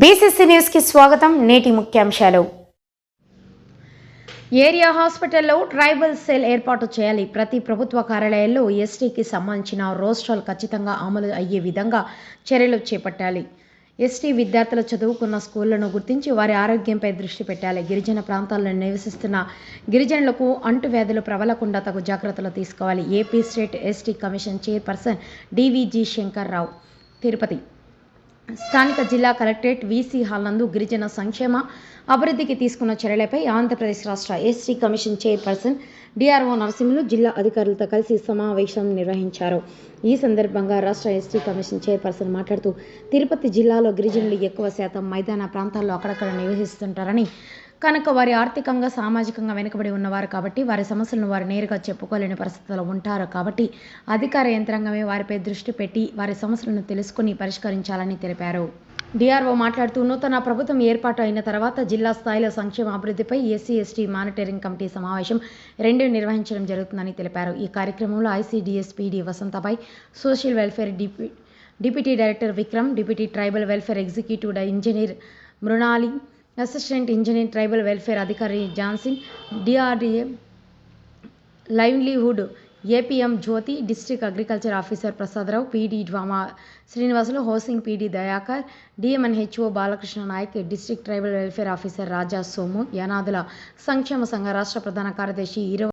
BCC న్యూస్కి స్వాగతం నేటి ముఖ్యాంశాలు. ఏరియా హాస్పిటల్లో ట్రైబల్ సెల్ ఏర్పాటు చేయాలి. ప్రతి ప్రభుత్వ కార్యాలయాల్లో ఎస్టీకి సంబంధించిన రోస్టర్లు ఖచ్చితంగా అమలు అయ్యే విధంగా చర్యలు చేపట్టాలి. ఎస్టీ విద్యార్థులు చదువుకున్న స్కూళ్ళను గుర్తించి వారి ఆరోగ్యంపై దృష్టి పెట్టాలి. గిరిజన ప్రాంతాల్లో నివసిస్తున్న గిరిజనులకు అంటువ్యాధులు ప్రబలకుండా తగు జాగ్రత్తలు తీసుకోవాలి. AP state ST commission chairperson DVG Shankar Rao. Tirupati స్థానిక జిల్లా కలెక్టరేట్ వీసీ హాల్ నందు గిరిజన సంక్షేమ అభివృద్ధికి తీసుకున్న చర్యలపై ఆంధ్రప్రదేశ్ రాష్ట్ర SC commission chairperson DRO Narasimhulu జిల్లా అధికారులతో కలిసి సమావేశం నిర్వహించారు. ఈ సందర్భంగా రాష్ట్ర ఎస్టీ కమిషన్ చైర్పర్సన్ మాట్లాడుతూ తిరుపతి జిల్లాలో గిరిజనులు ఎక్కువ శాతం మైదాన ప్రాంతాల్లో అక్కడక్కడ నివసిస్తుంటారని కనుక వారి ఆర్థికంగా సామాజికంగా వెనుకబడి ఉన్నవారు కాబట్టి వారి సమస్యలను వారు నేరుగా చెప్పుకోలేని పరిస్థితుల్లో ఉంటారు కాబట్టి అధికార యంత్రాంగమే వారిపై దృష్టి పెట్టి వారి సమస్యలను తెలుసుకుని పరిష్కరించాలని తెలిపారు. డిఆర్ఓ మాట్లాడుతూ నూతన ప్రభుత్వం ఏర్పాటు అయిన తర్వాత జిల్లా స్థాయిలో సంక్షేమ అభివృద్ధిపై ఎస్సీ ఎస్టీ మానిటరింగ్ కమిటీ సమావేశం రెండు నిర్వహించడం జరుగుతుందని తెలిపారు. ఈ కార్యక్రమంలో ICDS PD Vasanthabai social welfare deputy deputy director Vikram deputy tribal welfare executive engineer Mrunali assistant engineer tribal welfare అధికారి జాన్సిన్ DRDA livelihood APM Jyothi district agriculture officer Prasada Rao PD DWAMA Srinivasulu housing PD Dayakar DMNHO Balakrishna Naik district tribal welfare officer Raja Somu యానాదుల సంక్షేమ సంఘ రాష్ట్ర ప్రధాన కార్యదర్శి ఇరవ